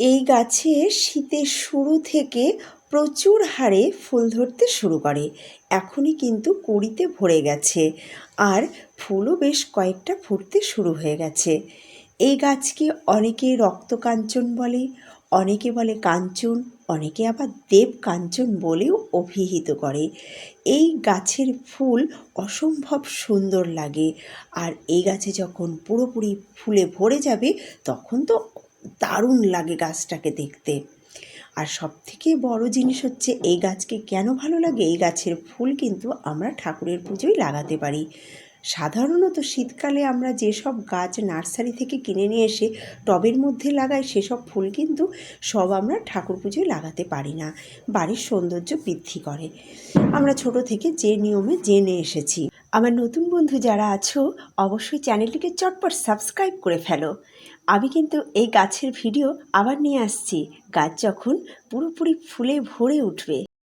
এই গাছে শীতের শুরু থেকে প্রচুর হারে ফুল ধরতে শুরু করে। এখনই কিন্তু কুড়িতে ভরে গেছে আর ফুলও বেশ কয়েকটা ফুটতে শুরু হয়ে গেছে। এই গাছকে অনেকে রক্তকাঞ্চন বলে, অনেকে বলে কাঞ্চন, অনেকে আবার দেব কাঞ্চন বলেও অভিহিত করে। এই গাছের ফুল অসম্ভব সুন্দর লাগে আর এই গাছে যখন পুরোপুরি ফুলে ভরে যাবে, তখন তো দারুণ লাগে গাছটাকে দেখতে। আর সবথেকে বড় জিনিস হচ্ছে, এই গাছকে কেন ভালো লাগে? এই গাছের ফুল কিন্তু আমরা ঠাকুরের পুজোয় লাগাতে পারি। সাধারণত শীতকালে আমরা যেসব গাছ নার্সারি থেকে কিনে নিয়ে এসে টবের মধ্যে লাগাই, সেসব ফুল কিন্তু সব আমরা ঠাকুর পুজোয় লাগাতে পারি না। বাড়ির সৌন্দর্য বৃদ্ধি করে। আমরা ছোট থেকে যে নিয়মে জেনে এসেছি। আমার নতুন বন্ধু যারা আছো, অবশ্যই চ্যানেলটিকে চটপট সাবস্ক্রাইব করে ফেলো। আমি কিন্তু এই গাছের ভিডিও আবার নিয়ে আসছি। গাছ যখন পুরোপুরি ফুলে ভরে উঠবে